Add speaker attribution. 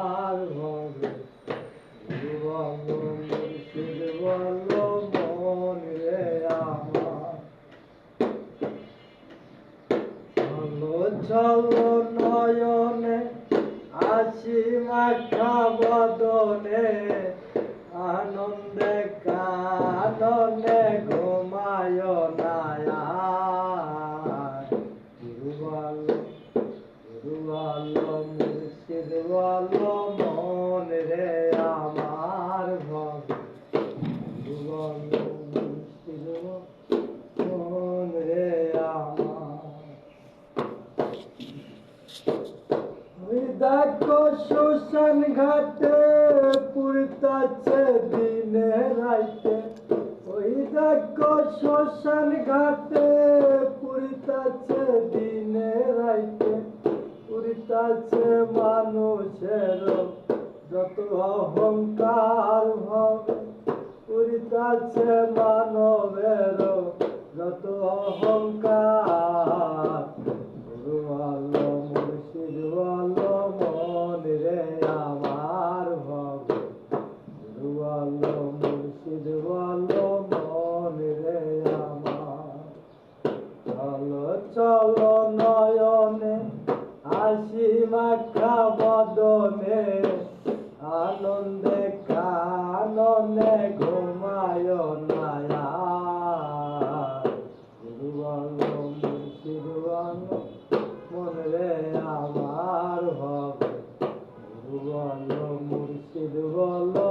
Speaker 1: আর হবে বলো মুর্শিদ বলো মন রে আমার চলো চলো নয়নে আসি মাখা বদনে, আনন্দে কাননে ঘুমায় নায়া। গুরু বলো মুর্শিদ বলো দেখো শ্মশান ঘাটে, পুরতাছে দিনে রাইতে। ওই দেখো শ্মশান ঘাটে, পুরতাছে দিনে রাইতে। পুরতাছে মানুষের যত অহংকার হবে, পুরতাছে মানবের যত অহংকার চল নয়নে হাসি মাখা বদনে, আনন্দে কাননে ঘুমায় নায়া মন রে আমার ভব বলো মুর্শিদ বলো